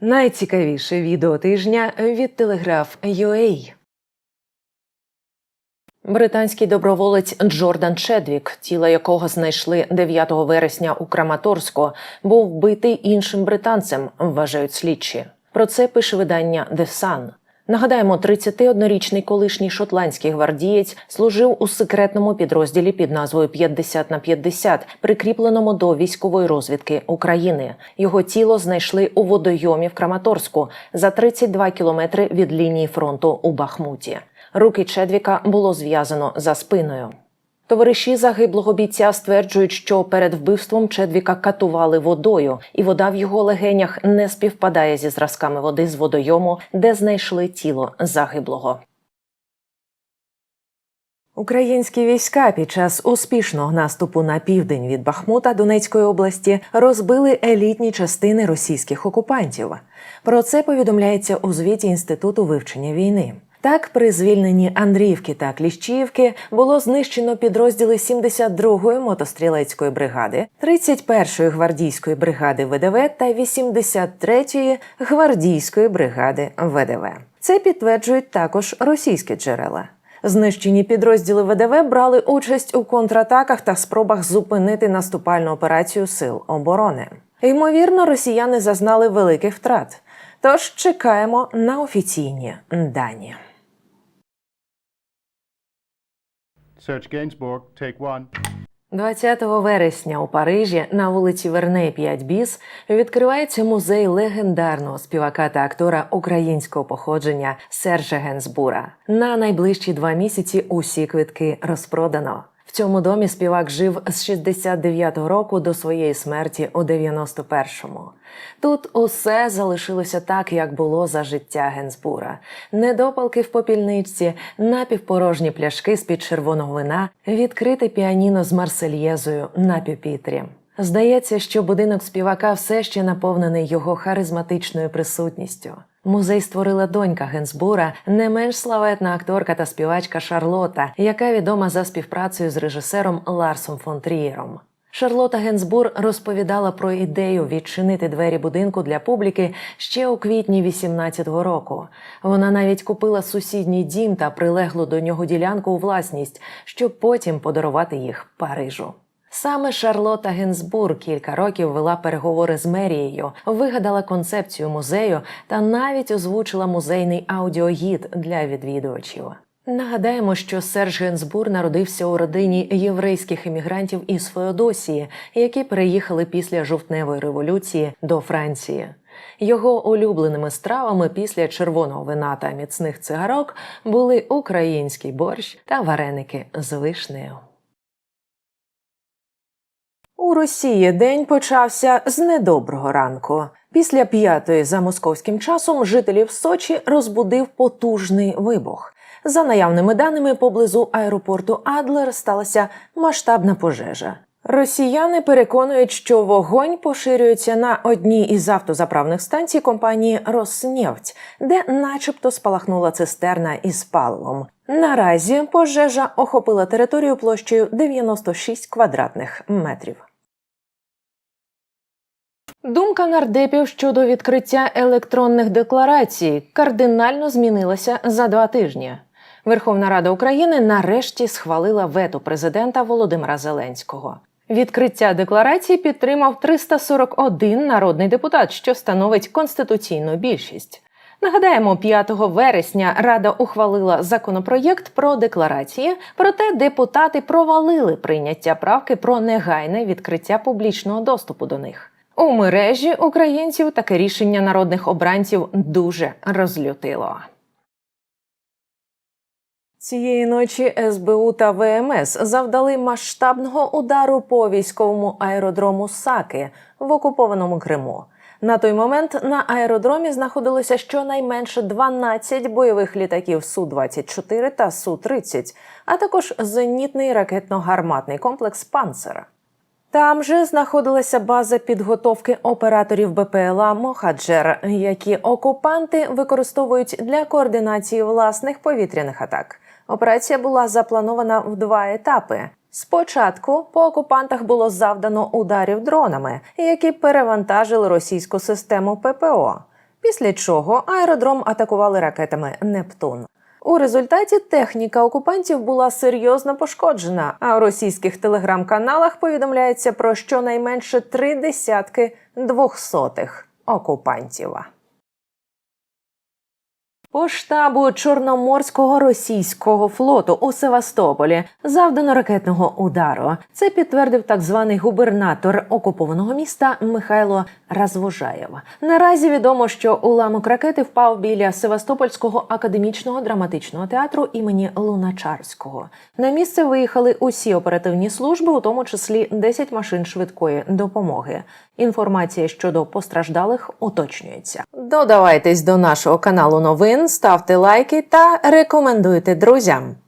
Найцікавіше відео тижня від Телеграф UA. Британський доброволець Джордан Чедвік, тіло якого знайшли 9 вересня у Краматорську, був вбитий іншим британцем, вважають слідчі. Про це пише видання The Sun. Нагадаємо, 31-річний колишній шотландський гвардієць служив у секретному підрозділі під назвою «50 на 50», прикріпленому до військової розвідки України. Його тіло знайшли у водойомі в Краматорську за 32 кілометри від лінії фронту у Бахмуті. Руки Чедвіка було зв'язано за спиною. Товариші загиблого бійця стверджують, що перед вбивством Чедвіка катували водою, і вода в його легенях не співпадає зі зразками води з водойому, де знайшли тіло загиблого. Українські війська під час успішного наступу на південь від Бахмута Донецької області розбили елітні частини російських окупантів. Про це повідомляється у звіті Інституту вивчення війни. Так, при звільненні Андріївки та Кліщіївки було знищено підрозділи 72-ї мотострілецької бригади, 31-ї гвардійської бригади ВДВ та 83-ї гвардійської бригади ВДВ. Це підтверджують також російські джерела. Знищені підрозділи ВДВ брали участь у контратаках та спробах зупинити наступальну операцію сил оборони. Ймовірно, росіяни зазнали великих втрат. Тож чекаємо на офіційні дані. Search Gainsbourg, take one. 20 вересня у Парижі на вулиці Верней 5 Біс відкривається музей легендарного співака та актора українського походження Сержа Генсбура. На найближчі два місяці усі квитки розпродано. В цьому домі співак жив з 69-го року до своєї смерті у 91-му. Тут усе залишилося так, як було за життя Генсбура. Недопалки в попільничці, напівпорожні пляшки з-під червоного вина, відкрите піаніно з марсельєзою на пюпітрі. Здається, що будинок співака все ще наповнений його харизматичною присутністю. Музей створила донька Генсбура, не менш славетна акторка та співачка Шарлота, яка відома за співпрацею з режисером Ларсом фон Трієром. Шарлота Генсбур розповідала про ідею відчинити двері будинку для публіки ще у квітні 18-го року. Вона навіть купила сусідній дім та прилеглу до нього ділянку у власність, щоб потім подарувати їх Парижу. Саме Шарлота Генсбур кілька років вела переговори з мерією, вигадала концепцію музею та навіть озвучила музейний аудіогід для відвідувачів. Нагадаємо, що Серж Генсбур народився у родині єврейських емігрантів із Феодосії, які переїхали після жовтневої революції до Франції. Його улюбленими стравами після червоного вина та міцних цигарок були український борщ та вареники з вишнею. У Росії день почався з недоброго ранку. Після п'ятої за московським часом жителів Сочі розбудив потужний вибух. За наявними даними, поблизу аеропорту Адлер сталася масштабна пожежа. Росіяни переконують, що вогонь поширюється на одній із автозаправних станцій компанії Роснефть, де, начебто, спалахнула цистерна із паливом. Наразі пожежа охопила територію площею 96 квадратних метрів. Думка нардепів щодо відкриття електронних декларацій кардинально змінилася за два тижні. Верховна Рада України нарешті схвалила вето президента Володимира Зеленського. Відкриття декларації підтримав 341 народний депутат, що становить конституційну більшість. Нагадаємо, 5 вересня Рада ухвалила законопроєкт про декларації, проте депутати провалили прийняття правки про негайне відкриття публічного доступу до них. У мережі українців таке рішення народних обранців дуже розлютило. Цієї ночі СБУ та ВМС завдали масштабного удару по військовому аеродрому Саки в окупованому Криму. На той момент на аеродромі знаходилося щонайменше 12 бойових літаків Су-24 та Су-30, а також зенітний ракетно-гарматний комплекс Панцера. Там же знаходилася база підготовки операторів БПЛА Мохаджер, які окупанти використовують для координації власних повітряних атак. Операція була запланована в два етапи. Спочатку по окупантах було завдано ударів дронами, які перевантажили російську систему ППО. після чого аеродром атакували ракетами Нептун. У результаті техніка окупантів була серйозно пошкоджена, а у російських телеграм-каналах повідомляється про щонайменше три десятки двохсотих окупантів. По штабу Чорноморського російського флоту у Севастополі завдано ракетного удару. Це підтвердив так званий губернатор окупованого міста Михайло Развожаєв. Наразі відомо, що уламок ракети впав біля Севастопольського академічного драматичного театру імені Луначарського. На місце виїхали усі оперативні служби, у тому числі 10 машин швидкої допомоги. Інформація щодо постраждалих уточнюється. Додавайтесь до нашого каналу новин, ставте лайки та рекомендуйте друзям.